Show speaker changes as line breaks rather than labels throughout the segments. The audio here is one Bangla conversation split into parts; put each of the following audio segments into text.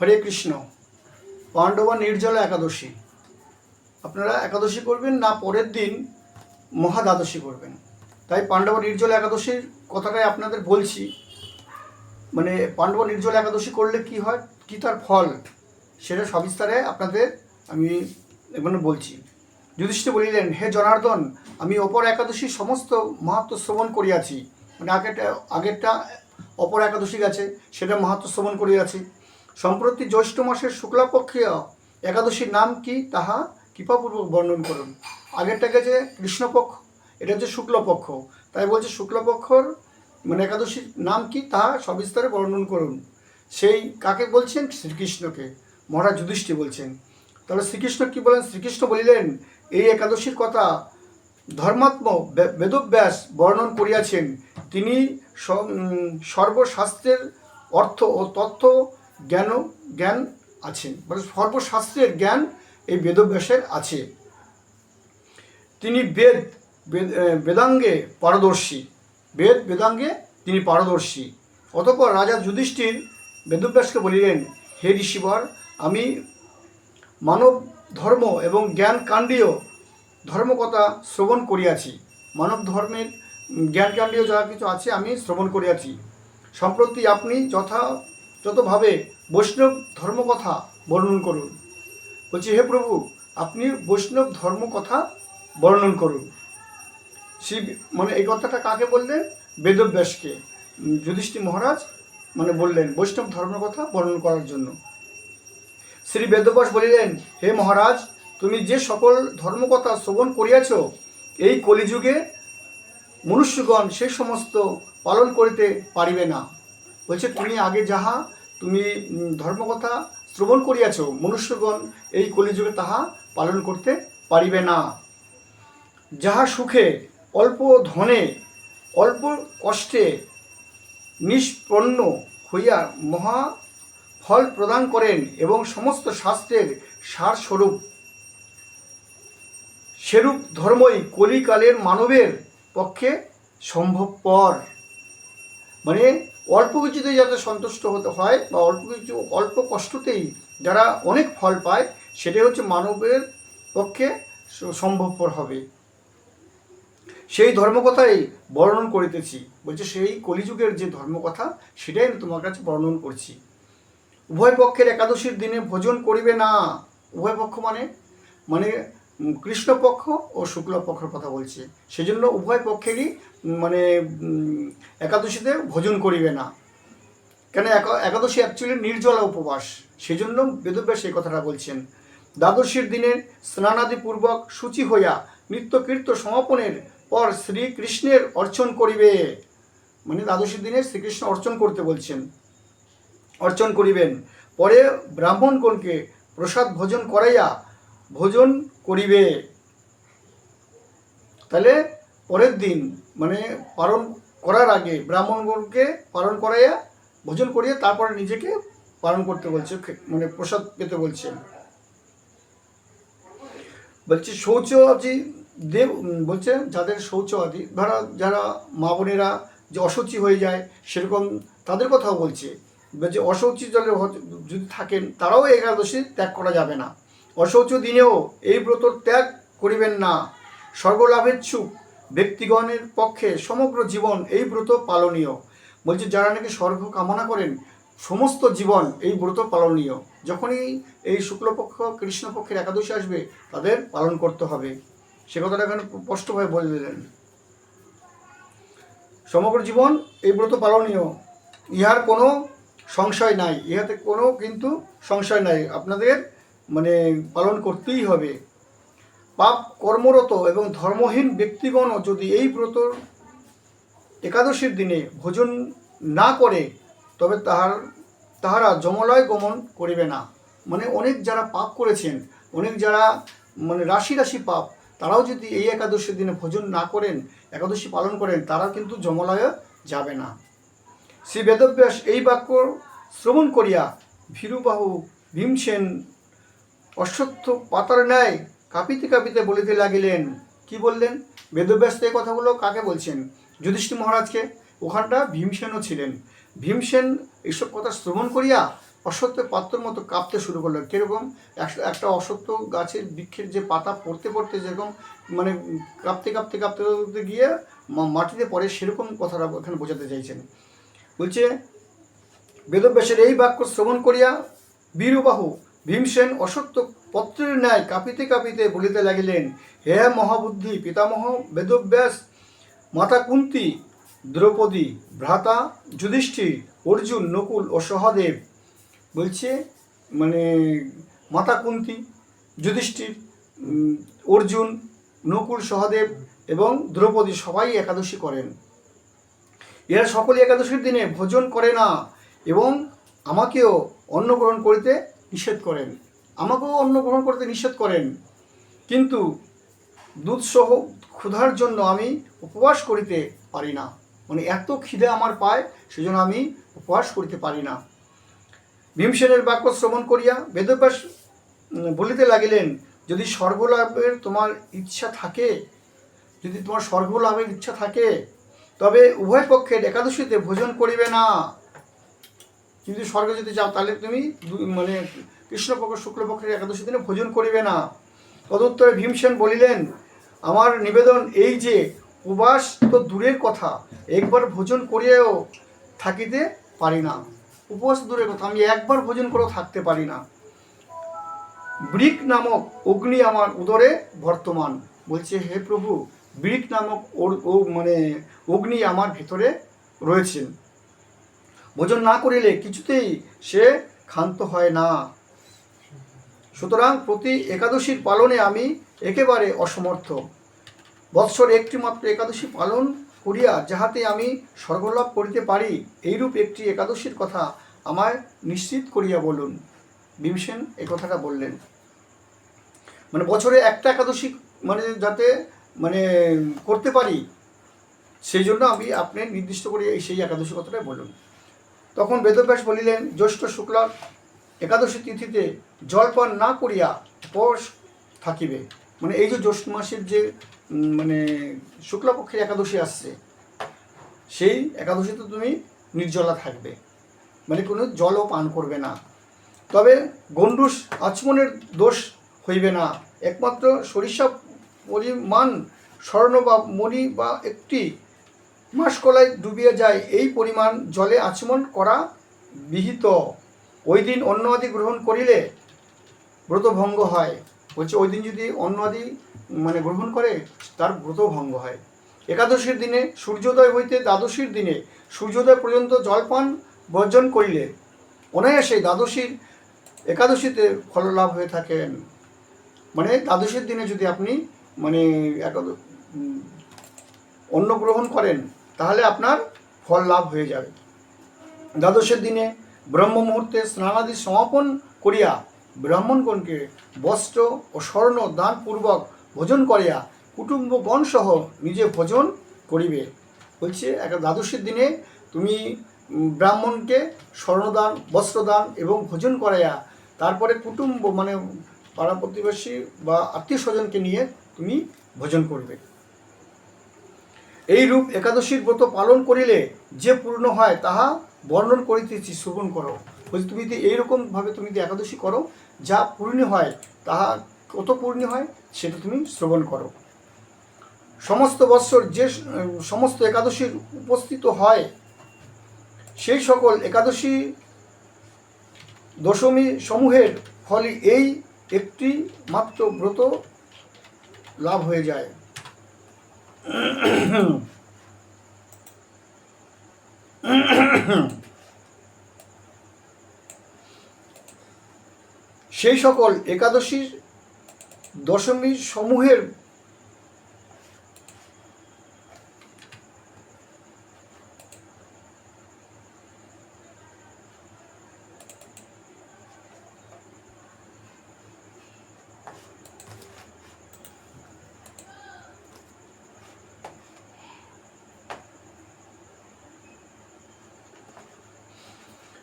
হরে কৃষ্ণ, পাণ্ডবা নির্জলা একাদশী। আপনারা একাদশী করবেন না, পরের দিন মহাদ্বাদশী করবেন। তাই পাণ্ডবা নির্জলা একাদশীর কথাটাই আপনাদের বলছি। মানে পাণ্ডবা নির্জলা একাদশী করলে কি হয়, কি তার ফল, সেটা সবিস্তারে আপনাদের আমি এখানে বলছি। যুধিষ্ঠির বলিলেন, হে জনার্দন, আমি অপর একাদশীর সমস্ত মাহাত্ম শ্রবণ করিয়াছি। মানে আগেরটা আগেরটা অপর একাদশী গেছে, সেটা মাহাত্ম শ্রবণ করিয়াছি। সম্প্রতি জ্যৈষ্ঠ মাসের শুক্লাপক্ষীয় একাদশীর নাম কি, তাহা কৃপাপূর্বক বর্ণন করুন। আগেরটা গেছে কৃষ্ণপক্ষ? এটা হচ্ছে শুক্লপক্ষ। তাই বলছে শুক্লপক্ষর মানে একাদশীর নাম কি, তাহা সবিস্তারে বর্ণন করুন। সেই কাকে বলছেন? শ্রীকৃষ্ণকে। মহারাজ যুধিষ্ঠির বলছেন। তাহলে শ্রীকৃষ্ণ কি বলেন? শ্রীকৃষ্ণ বলিলেন, এই একাদশীর কথা ধর্মাত্ম বেদব্যাস বর্ণন করিয়াছেন। তিনি সর্বশাস্ত্রের অর্থ ও তথ্য জ্ঞান জ্ঞান আছেন মানে সর্বশাস্ত্রের জ্ঞান এই বেদব্যাসের আছে। তিনি বেদ বেদ- বেদাঙ্গে পারদর্শী। বেদ বেদাঙ্গে তিনি পারদর্শী। অতঃপর রাজা যুধিষ্ঠির বেদব্যাসকে বলিলেন হে ঋষিবর আমি মানব ধর্ম এবং জ্ঞান কাণ্ডীয় ধর্মকথা শ্রবণ করিয়াছি। মানব ধর্মের উম, জ্ঞান কাণ্ডীয় যা কিছু আছে আমি শ্রবণ করিয়াছি। সম্প্রতি আপনি যথাযথভাবে বৈষ্ণব ধর্মকথা বর্ণন করুন, বলছি, হে প্রভু, আপনি বৈষ্ণব ধর্মকথা বর্ণন করুন। শিব মানে এই কথাটা কাকে বললেন? বেদব্যাসকে। যুধিষ্ঠির মহারাজ মানে বললেন, বৈষ্ণব ধর্মকথা বর্ণন করার জন্য। শ্রী বেদব্যাস বলিলেন, হে মহারাজ, তুমি যে সকল ধর্মকথা শ্রবণ করিয়াছ, এই কলিযুগে মনুষ্যগণ সে সমস্ত পালন করিতে পারিবে না। বলছে, তুমি আগে যাহা, তুমি ধর্মকথা শ্রবণ করিয়াছ, মনুষ্যগণ এই কলিযুগে তাহা পালন করতে পারিবে না। যাহা সুখে, অল্প ধনে, অল্প কষ্টে নিষ্পন্ন হইয়া মহা ফল প্রদান করেন এবং সমস্ত শাস্ত্রের সারস্বরূপ। সেরূপ ধর্মই কলিকালের মানবের পক্ষে সম্ভবপর। মানে অল্প কিছুতেই যাতে সন্তুষ্ট হতে হয় বা অল্প কিছু, অল্প কষ্টতেই যারা অনেক ফল পায়, সেটাই হচ্ছে মানবের পক্ষে সম্ভবপর হবে। সেই ধর্মকথাই বর্ণন করিতেছি। বলছে, সেই কলিযুগের যে ধর্মকথা, সেটাই আমি তোমার কাছে বর্ণন করছি। উভয় পক্ষের একাদশীর দিনে ভোজন করিবে না। উভয় পক্ষ মানে মানে কৃষ্ণপক্ষ ও শুক্লপক্ষের কথা বলছে। সেজন্য উভয় পক্ষেরই মানে একাদশীতে ভোজন করিবে না। কেন একা- একাদশী অ্যাকচুয়ালি নির্জলা উপবাস। সেজন্য বেদব্যাস এই কথাটা বলছেন। দ্বাদশীর দিনে স্নানাদি পূর্বক সূচি হইয়া নিত্যকীর্ত সমাপনের পর শ্রীকৃষ্ণের অর্চন করিবে। মানে দ্বাদশীর দিনে শ্রীকৃষ্ণ অর্চন করতে বলছেন। অর্চন করিবেন। পরে ব্রাহ্মণগণকে প্রসাদ ভোজন করাইয়া ভোজন করিবে। তাহলে পরের দিন মানে পালন করার আগে ব্রাহ্মণগণকে পালন করাইয়া, ভোজন করিয়ে তারপরে নিজেকে পালন করতে বলছে মানে প্রসাদ পেতে বলছেন বলছে শৌচ আদি দেব বলছে, যাদের শৌচ আদি ধরা, যারা মা বোনেরা যে অসুচি হয়ে যায়, সেরকম তাদের কথাও বলছে। বলছে, অশৌচি জলে যদি থাকেন, তারাও একাদশী ত্যাগ করা যাবে না। অশৌচ দিনেও এই ব্রত ত্যাগ করিবেন না। স্বর্গলাভেচ্ছুক ব্যক্তিগণের পক্ষে সমগ্র জীবন এই ব্রত পালনীয়। বলছে, যারা নাকি স্বর্গ কামনা করেন, সমস্ত জীবন এই ব্রত পালনীয়। যখনই এই শুক্লপক্ষ কৃষ্ণপক্ষের একাদশী আসবে, তাদের পালন করতে হবে। সে কথাটা এখানে স্পষ্টভাবে বলে দিলেন। সমগ্র জীবন এই ব্রত পালনীয়। ইহার কোনো সংশয় নাই। ইহাতে কোনো কিন্তু সংশয় নাই। আপনাদের মানে পালন করতেই হবে। পাপ কর্মরত এবং ধর্মহীন ব্যক্তিগণও যদি এই ব্রত একাদশীর দিনে ভোজন না করে, তবে তাহার, তাহারা যমলয় গমন করিবে না। মানে অনেক যারা পাপ করেছেন, অনেক যারা মানে রাশি রাশি পাপ, তারাও যদি এই একাদশীর দিনে ভোজন না করেন, একাদশী পালন করেন, তারা কিন্তু যমলয়ে যাবে না। শ্রী বেদব্যাস এই বাক্য শ্রবণ করিয়া ভীরুবাহু ভীমসেন অশ্বত্থ পাতার ন্যায় কাঁপিতে কাঁপিতে বলিতে লাগিলেন। কি বললেন? বেদব্যাস এই কথাগুলো কাকে বলছেন? যুধিষ্ঠির মহারাজকে? ওখানটা ভীমসেনও ছিলেন। ভীমসেন এইসব কথা শ্রবণ করিয়া অসত্যের পাত্রর মতো কাঁপতে শুরু করল কীরকম? এক- একটা অসত্য গাছের বৃক্ষের যে পাতা পড়তে পড়তে যেরকম মানে কাঁপতে কাঁপতে কাঁপতে কাঁপতে গিয়ে মাটিতে পড়ে সেরকম কথাটা এখানে বোঝাতে চাইছেন। বলছে বেদব্যাসের এই বাক্য শ্রবণ করিয়া বীরবাহু ভীমসেন অসত্য পত্রের ন্যায় কাঁপিতে কাঁপিতে বলিতে লাগিলেন, হে মহাবুদ্ধি, পিতামহ, বেদব্যাস মাতা কুন্তি দ্রৌপদী, ভ্রাতা, যুধিষ্ঠির, অর্জুন, নকুল ও সহদেব, বলছে মানে মাতা কুন্তি যুধিষ্ঠির অর্জুন, নকুল, সহদেব এবং দ্রৌপদী সবাই একাদশী করেন। এরা সকলে একাদশীর দিনে ভোজন করে না এবং আমাকেও অন্নগ্রহণ করিতে নিষেধ করেন। আমাকেও অন্ন গ্রহণ করতে নিষেধ করেন। কিন্তু দুধসহ ক্ষুধার জন্য আমি উপবাস করিতে পারি না। মানে এত খিদে আমার পায়, সেজন্য আমি উপবাস করিতে পারি না। ভীমসেনের বাক্য শ্রবণ করিয়া বেদব্যাস বলিতে লাগিলেন, যদি স্বর্গলাভের তোমার ইচ্ছা থাকে, যদি তোমার স্বর্গলাভের ইচ্ছা থাকে, তবে উভয় পক্ষের একাদশীতে ভোজন করিবে না। কিন্তু স্বর্গে যদি যাও, তাহলে তুমি মানে কৃষ্ণপক্ষ, শুক্লপক্ষের একাদশী দিনে ভোজন করিবে না। তদুত্তরে ভীমসেন বলিলেন, আমার নিবেদন এই যে উপবাস তো দূরের কথা, একবার ভোজন করিয়াও থাকিতে পারি না। উপবাস দূরের কথা, আমি একবার ভোজন করেও থাকতে পারি না। ব্রিক নামক অগ্নি আমার উদরে বর্তমান। বলছে, হে প্রভু, ব্রিক নামক ও মানে অগ্নি আমার ভেতরে রয়েছেন। ভোজন না করিলে কিছুতেই সে ক্ষান্ত হয় না। সুতরাং প্রতি একাদশীর পালনে আমি একেবারে অসমর্থ। বৎসর একটি মাত্র একাদশী পালন করিয়া যাহাতে আমি স্বর্গলাভ করিতে পারি, এইরূপ একটি একাদশীর কথা আমায় নিশ্চিত করিয়া বলুন। ভীমসেন এই কথাটা বললেন। মানে বছরে একটা একাদশী মানে যাতে মানে করতে পারি, সেই জন্য আমি আপনি নির্দিষ্ট করে সেই একাদশী কথাটাই বলুন। তখন বেদব্যাস বলিলেন, জ্যৈষ্ঠ শুক্লা, একাদশী তিথিতে জলপান না করিয়া উপবাস থাকিবে। মানে এই যে জ্যৈষ্ঠ মাসের যে মানে শুক্লাপক্ষের একাদশী আসছে, সেই একাদশীতে তুমি নির্জলা থাকবে। মানে কোনো জলও পান করবে না। তবে গণ্ডুস আচমনের দোষ হইবে না। একমাত্র সরিষা পরিমাণ স্বর্ণ বা মণি বা একটি মাসকলায় ডুবিয়ে যায়। এই পরিমাণ জলে আচমন করা বিহিত। ওই দিন অন্য আদি গ্রহণ করিলে ব্রত ভঙ্গ হয়। বলছে ওই দিন যদি অন্য আদি মানে গ্রহণ করে, তার ব্রত ভঙ্গ হয়। একাদশীর দিনে সূর্যোদয় হইতে দ্বাদশীর দিনে সূর্যোদয় পর্যন্ত জলপান বর্জন করিলে অনায়াসে দ্বাদশীর একাদশীতে ফললাভ হয়ে থাকেন মানে দ্বাদশীর দিনে যদি আপনি মানে অন্ন গ্রহণ করেন তাহলে আপনার ফল লাভ হয়ে যাবে। দ্বাদশের দিনে ব্রহ্ম মুহূর্তে স্নানাদি সমাপন করিয়া ব্রাহ্মণগণকে বস্ত্র ও স্বর্ণ দানপূর্বক ভোজন করিয়া কুটুম্বগণ সহ নিজে ভোজন করিবে। বলছে একটা দ্বাদশের দিনে তুমি ব্রাহ্মণকে স্বর্ণদান, বস্ত্রদান এবং ভোজন করাইয়া তারপরে কুটুম্ব মানে পাড়া প্রতিবেশী বা আত্মীয় স্বজনকে নিয়ে তুমি ভোজন করবে। এই রূপ একাদশীর ব্রত পালন করিলে যে পূর্ণ হয়, তাহা বর্ণন করিতেছি, শ্রবণ করো। বলছি, তুমি যদি এইরকমভাবে তুমি যদি একাদশী করো, যা পূর্ণ হয়, তাহা কত পূর্ণ হয়, সেটা তুমি শ্রবণ করো। সমস্ত বৎসর যে সমস্ত একাদশীর উপস্থিত হয়, সেই সকল একাদশী দশমী সমূহের ফলে এই একটি মাত্র ব্রত লাভ হয়ে যায়। সেই সকল একাদশীর দশমীর সমূহের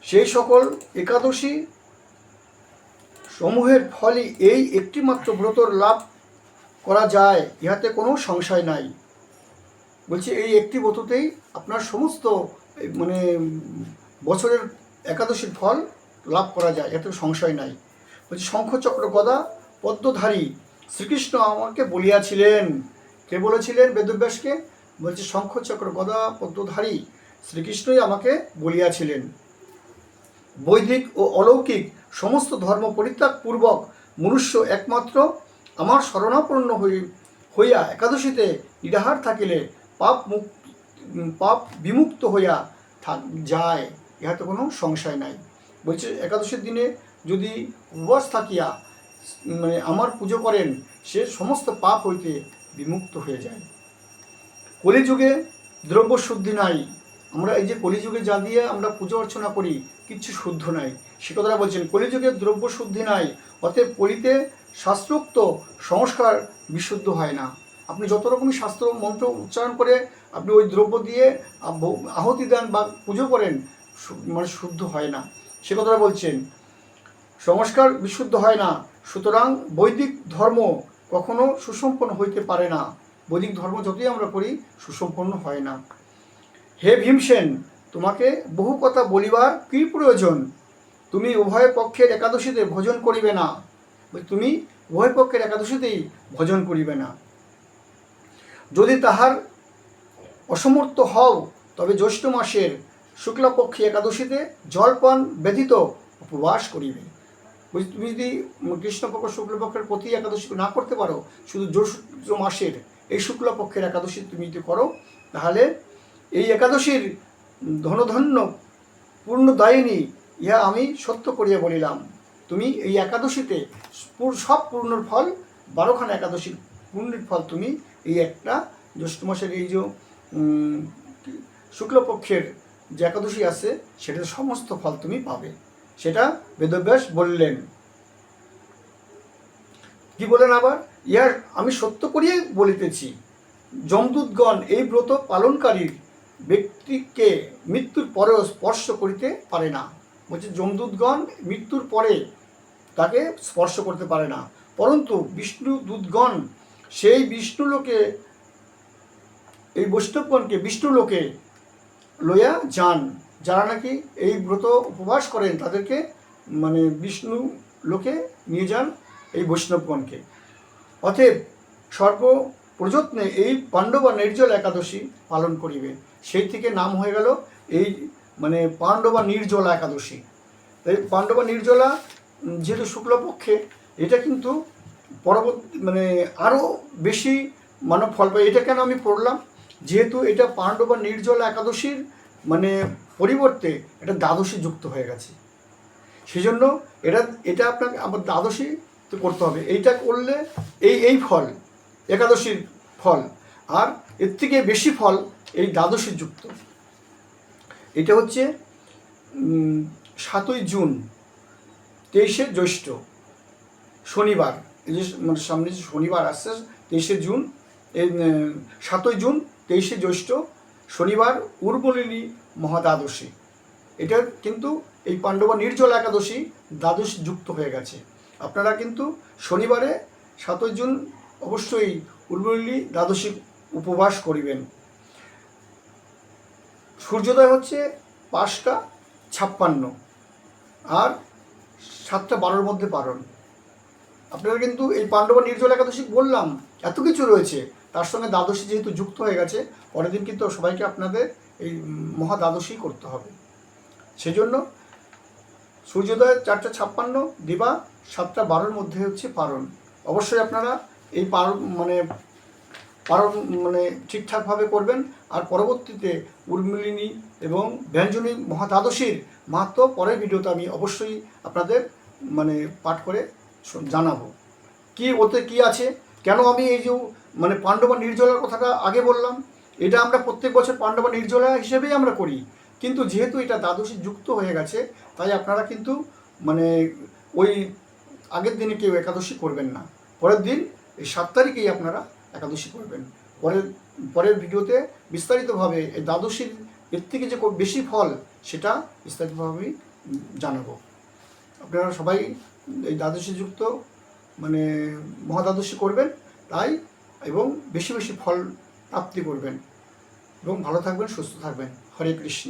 সেই সকল একাদশী সমূহের ফলে এই একটিমাত্র ব্রতর লাভ করা যায়, ইহাতে কোনো সংশয় নাই। বলছি এই একটি ব্রততেই আপনার সমস্ত মানে বছরের একাদশীর ফল লাভ করা যায়, এত সংশয় নাই। বলছি শঙ্খচক্র গদা পদ্মধারী শ্রীকৃষ্ণ আমাকে বলিয়াছিলেন, কে বলেছিলেন বেদব্যাসকে? বলছে শঙ্খচক্র গদা পদ্মধারী শ্রীকৃষ্ণই আমাকে বলিয়াছিলেন। বৈদিক ও অলৌকিক সমস্ত ধর্ম পরিত্যাগপূর্বক মনুষ্য একমাত্র আমার শরণাপন্ন হই হইয়া একাদশীতে নিরাহার থাকিলে পাপ মুক পাপ বিমুক্ত হইয়া থাক যায়। ইহাতে কোনো সংশয় নাই। বলছে, একাদশীর দিনে যদি উপবাস থাকিয়া মানে আমার পুজো করেন, সে সমস্ত পাপ হইতে বিমুক্ত হয়ে যায়। কলিযুগে দ্রব্য শুদ্ধি নাই। আমরা এই যে কলিযুগে যা দিয়ে আমরা পুজো অর্চনা করি, কিচ্ছু শুদ্ধ নাই। সে কথাটা বলছেন, কলিযুগে দ্রব্য শুদ্ধি নাই, অতএব কলিতে শাস্ত্রোক্ত সংস্কার বিশুদ্ধ হয় না। আপনি যত রকমই শাস্ত্র মন্ত্র উচ্চারণ করে আপনি ওই দ্রব্য দিয়ে আহতি দেন বা পুজো করেন মানে শুদ্ধ হয় না। সে কথাটা বলছেন, সংস্কার বিশুদ্ধ হয় না, সুতরাং বৈদিক ধর্ম কখনো সুসম্পন্ন হইতে পারে না। বৈদিক ধর্ম যতই আমরা করি, সুসম্পন্ন হয় না। হে ভীমসেন, তোমাকে বহু কথা বলিবার কী প্রয়োজন? তুমি উভয় পক্ষের একাদশীতে ভোজন করিবে না। তুমি উভয় পক্ষের একাদশীতেই ভোজন করিবে না। যদি তাহার অসমর্থ হও, তবে জ্যৈষ্ঠ মাসের শুক্লাপক্ষী একাদশীতে জলপান ব্যতীত উপবাস করিবে। তুমি যদি কৃষ্ণপক্ষ শুক্লপক্ষের প্রতি একাদশী না করতে পারো, শুধু জ্যৈষ্ঠ মাসের এই শুক্লপক্ষের একাদশী তুমি যদি করো, তাহলে এই একাদশীর ধনধন্য পূর্ণ পূর্ণদায়িনী ইহা আমি সত্য করিয়া বলিলাম। তুমি এই একাদশীতে সব পূর্ণর ফল, বারোখানা একাদশীর পূর্ণের ফল তুমি এই একটা জ্যৈষ্ঠ মাসের এই যে শুক্লপক্ষের যে একাদশী আছে, সেটার সমস্ত ফল তুমি পাবে। সেটা বেদব্যাস বললেন। কি বলেন আবার? ইহার আমি সত্য করিয়াই বলিতেছি। যমদূতগণ এই ব্রত পালনকারীর ব্যক্তিকে মৃত্যুর পরেও স্পর্শ করিতে পারে না। বলছে, যমদূতগণ মৃত্যুর পরে তাকে স্পর্শ করতে পারে না। পরন্তু বিষ্ণু দূতগণ সেই বিষ্ণুলোকে এই বৈষ্ণবগণকে বিষ্ণু লোকে লইয়া যান। যারা নাকি এই ব্রত উপবাস করেন, তাদেরকে মানে বিষ্ণু লোকে নিয়ে যান এই বৈষ্ণবগণকে। অতএব সর্ব প্রযত্নে এই পাণ্ডবা নির্জল একাদশী পালন করিবে। সেই থেকে নাম হয়ে গেল এই মানে পাণ্ডবা নির্জলা একাদশী। এই পাণ্ডবা নির্জলা যেহেতু শুক্লপক্ষে, এটা কিন্তু পরবর্তী মানে আরও বেশি মানব ফল পাই এটা কেন আমি পড়লাম? যেহেতু এটা পাণ্ডবা নির্জলা একাদশীর মানে পরিবর্তে এটা দ্বাদশী যুক্ত হয়ে গেছে। সেই জন্য এটা এটা আপনাকে আবার দ্বাদশী করতে হবে। এইটা করলে এই এই ফল একাদশীর ফল। আর এর থেকে বেশি ফল এই দ্বাদশী যুক্ত। এটা হচ্ছে সাতই জুন, তেইশে জ্যৈষ্ঠ, শনিবার। এই যে মানে সামনে যে শনিবার আসছে, তেইশে জুন, এই সাতই জুন, তেইশে জ্যৈষ্ঠ, শনিবার উর্বলিনী মহাদ্বাদশী। এটা কিন্তু এই পাণ্ডবা নির্জল একাদশী দ্বাদশ যুক্ত হয়ে গেছে। আপনারা কিন্তু শনিবারে সাতই জুন অবশ্যই উর্বলিনী দ্বাদশী উপবাস করিবেন। সূর্যোদয় হচ্ছে পাঁচটা ছাপ্পান্ন আর সাতটা বারোর মধ্যে পারণ আপনারা কিন্তু এই পাণ্ডবা নির্জল একাদশী বললাম, এত কিছু রয়েছে। তার সঙ্গে দ্বাদশী যেহেতু যুক্ত হয়ে গেছে, পরের দিন কিন্তু সবাইকে আপনাদের এই মহা দ্বাদশী করতে হবে। সেজন্য সূর্যোদয় চারটা ছাপ্পান্ন, দিবা সাতটা বারোর মধ্যে হচ্ছে পারণ অবশ্যই আপনারা এই পার মানে পারণ মানে ঠিকঠাকভাবে করবেন। আর পরবর্তীতে উর্মিলিনী এবং ব্যঞ্জনী মহাদ্বাদশীর মাহাত্ম পরের ভিডিওতে আমি অবশ্যই আপনাদের মানে পাঠ করে জানাব। কি ওতে কি আছে? কেন আমি এই যে মানে পাণ্ডবা নির্জলার কথাটা আগে বললাম, এটা আমরা প্রত্যেক বছর পাণ্ডবা নির্জলা হিসেবেই আমরা করি। কিন্তু যেহেতু এটা দ্বাদশী যুক্ত হয়ে গেছে, তাই আপনারা কিন্তু মানে ওই আগের দিনে কেউ একাদশী করবেন না। পরের দিন এই সাত তারিখেই আপনারা একাদশী করবেন। পরের পরের ভিডিওতে বিস্তারিতভাবে এই দ্বাদশীর এর থেকে যে বেশি ফল, সেটা বিস্তারিতভাবে আমি জানাব। আপনারা সবাই এই দ্বাদশী যুক্ত মানে মহাদ্বাদশী করবেন, তাই এবং বেশি বেশি ফল প্রাপ্তি করবেন। এবং ভালো থাকবেন, সুস্থ থাকবেন। হরে কৃষ্ণ।